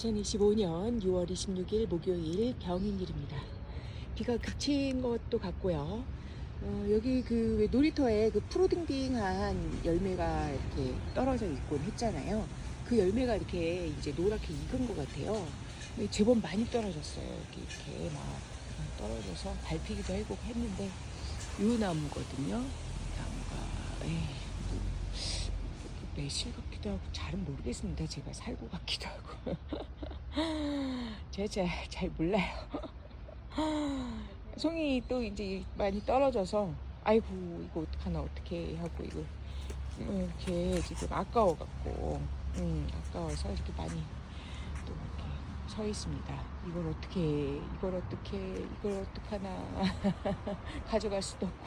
2025년 6월 26일 목요일 병인일입니다. 비가 그친 것도 같고요. 어, 여기 그왜 놀이터에 그 푸르딩딩한 열매가 이렇게 떨어져 있곤 했잖아요. 그 열매가 이렇게 이제 노랗게 익은 것 같아요. 제법 많이 떨어졌어요. 이렇게, 이렇게 막 떨어져서 밟히기도 하고 했는데 요 나무거든요. 나무가 에이, 매실 같기도 하고 잘은 모르겠습니다. 제가 살고 같기도 하고. 제가 잘, 잘 몰라요. 송이 또 이제 많이 떨어져서 아이고 이거 어떡하나 어떻게 하고 이거 이렇게 지금 아까워 갖고 음, 아까워서 이렇게 많이 또 이렇게 서 있습니다. 이걸 어떻게 이걸 어떻게 이걸 어떡하나 가져갈 수도 없고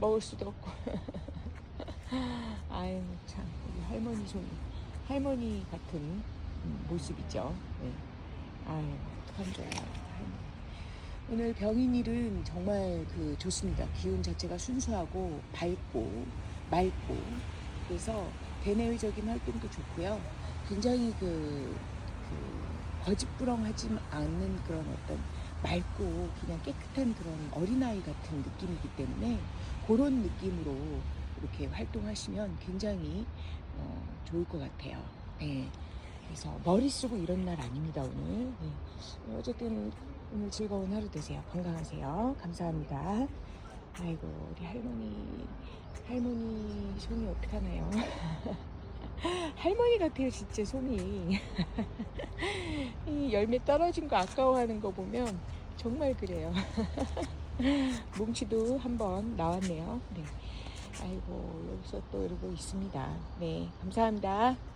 먹을 수도 없고 아유 참 우리 할머니 손 할머니 같은 음, 모습이죠. 네. 아유 어떡한 줄. 오늘 병인일은 정말 그 좋습니다. 기운 자체가 순수하고 밝고 맑고 그래서 대내외적인 활동도 좋고요. 굉장히 그, 그 거짓부렁하지 않는 그런 어떤 맑고 그냥 깨끗한 그런 어린아이 같은 느낌이기 때문에 그런 느낌으로 이렇게 활동하시면 굉장히 어, 좋을 것 같아요. 네. 그래서 머리 쓰고 이런 날 아닙니다 오늘. 네. 어쨌든 오늘 즐거운 하루 되세요. 건강하세요. 감사합니다. 아이고 우리 할머니 할머니 손이 어떡하나요? 할머니 같아요 진짜 손이 이 열매 떨어진 거 아까워하는 거 보면 정말 그래요 뭉치도 한번 나왔네요 네. 아이고 여기서 또 이러고 있습니다 네 감사합니다